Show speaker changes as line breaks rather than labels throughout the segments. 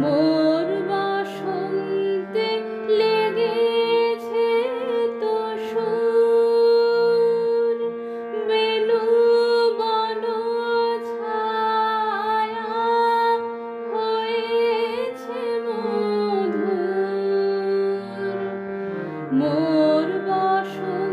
মোর বসন্তে লেগেছে তো সুর। বেনু বন ছায়া হয়েছে মধুর। মোর বসন্তে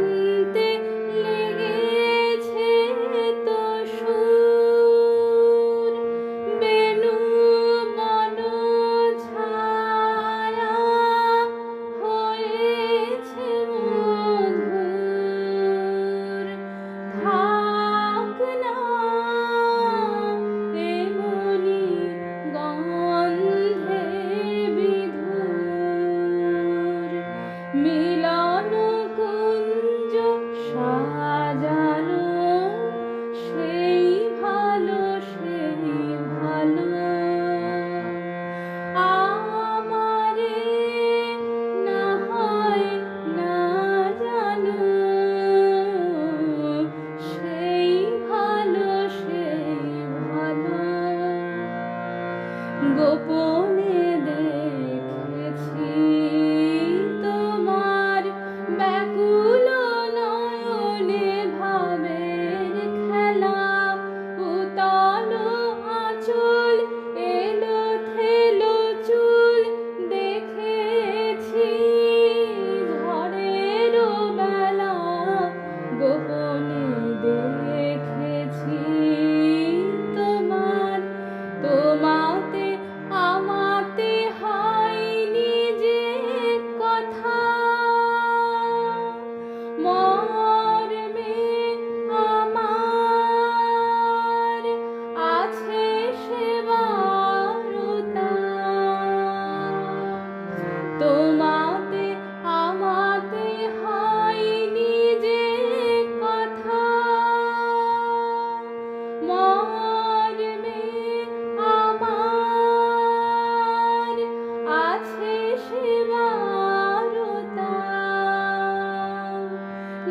গোপন